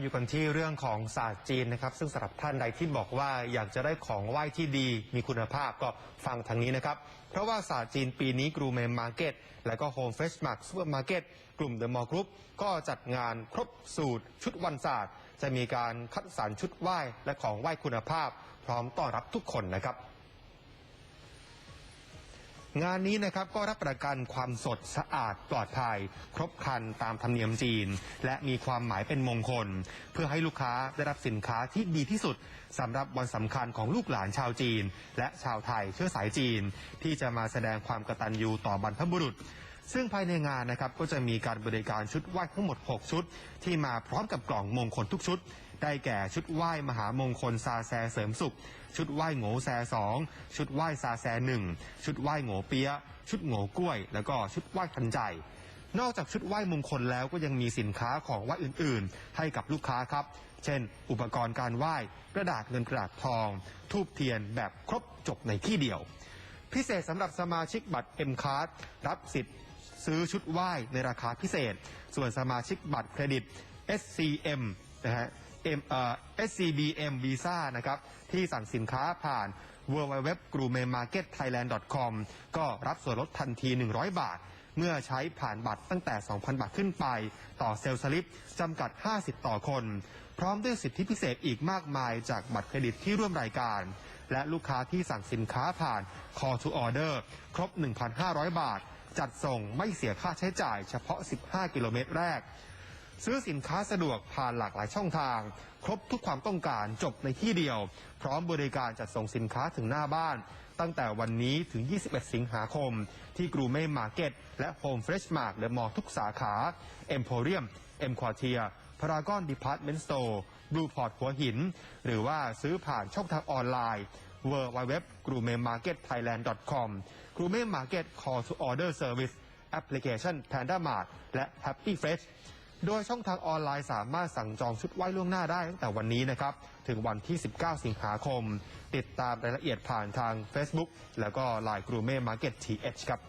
อยู่กันที่เรื่องของศาสตร์จีนนะครับ ซึ่งสำหรับท่านใดที่บอกว่าอยากจะได้ของไหว้ที่ดี มีคุณภาพก็ฟังทางนี้นะครับ เพราะว่าศาสตร์จีนปีนี้กรูเมมมาร์เก็ตและก็โฮมเฟสมาร์ทซูเปอร์มาร์เก็ตกลุ่มเดอะมอลล์กรุ๊ปก็จัดงานครบสูตร ชุดวันศาสตร์ จะมีการคัดสรรชุดไหว้และของไหว้คุณภาพ พร้อมต้อนรับทุกคนนะครับ งานนี้นะครับก็รับประกันความสดสะอาดปลอดภัย ครบครันตามธรรมเนียมจีน และมีความหมายเป็นมงคล เพื่อให้ลูกค้าได้รับสินค้าที่ดีที่สุดสำหรับวันสำคัญของลูกหลานชาวจีน และชาวไทยเชื้อสายจีน ที่จะมาแสดงความกตัญญูต่อบรรพบุรุษ ซึ่งภายในงานนะครับก็จะมีการบริการชุดไหว้ทั้งหมด 6 ชุด ที่มาพร้อมกับกล่องมงคลทุกชุด ได้แก่ชุดไหว้มหามงคลซาแซเสริมสุข ชุดไหว้โง่แซสองชุดไหว้ซาแซหนึ่งชุดไหว้โง่เปียะชุดโง่กล้วย แล้วก็ชุดไหว้ทันใจนอกจากชุดไหว้มงคลแล้วก็ยังมีสินค้าของไหว้อื่น ๆ ให้กับลูกค้าครับ เช่น อุปกรณ์การไหว้กระดาษเงินกระดาษทอง ทูบเทียนแบบครบจบในที่เดียว พิเศษสำหรับสมาชิกบัตร M Card รับสิทธิ์ ซื้อชุดไหว้ในราคาพิเศษ ส่วนสมาชิกบัตรเครดิต SCM นะฮะ M เอ่อ SCBM Visa นะครับ ที่สั่งสินค้าผ่าน w w w g r u m e m a r k e t t h a i l a n d c o m ก็รับส่วนลดทันที 100 บาท เมื่อใช้ผ่านบัตรตั้งแต่ 2,000 บาทขึ้นไป ต่อเซลล์สลิปจำกัด 50 ต่อคน พร้อมด้วยสิทธิพิเศษอีกมากมายจากบัตรเครดิตที่ร่วมรายการ และลูกค้าที่สั่งสินค้าผ่าน Call to Order ครบ 1,500 บาท จัดส่งไม่เสียค่าใช้จ่ายเฉพาะ 15 กิโลเมตรแรก ซื้อสินค้าสะดวกผ่านหลากหลายช่องทาง ครบทุกความต้องการจบในที่เดียว พร้อมบริการจัดส่งสินค้าถึงหน้าบ้าน ตั้งแต่วันนี้ถึง 21 สิงหาคม ที่กรูเม่มาร์เก็ตและโฮมเฟรชมาร์ทและมอทุกสาขาเอ็มโพเรียมเอ็มควอเทียพารากอนดีพาร์ตเมนต์สโตร์บลูพอร์ตหัวหิน หรือว่าซื้อผ่านช่องทางออนไลน์ w w w g r u m e m a r k e t t h a i l a n d c o m g r u m e Market Call to Order Service แอปพลิเคชัน Panda Mart และ Happy Fresh โดยช่องทางออนไลน์สามารถสั่งจองชุดไหว้ล่วงหน้าได้ตั้งแต่วันนี้นะครับ ถึงวันที่ 19 สิงหาคม ติดตามรายละเอียดผ่านทาง Facebook แล้วก็ Line กรูเม่มาร์เก็ตทีเอชครับ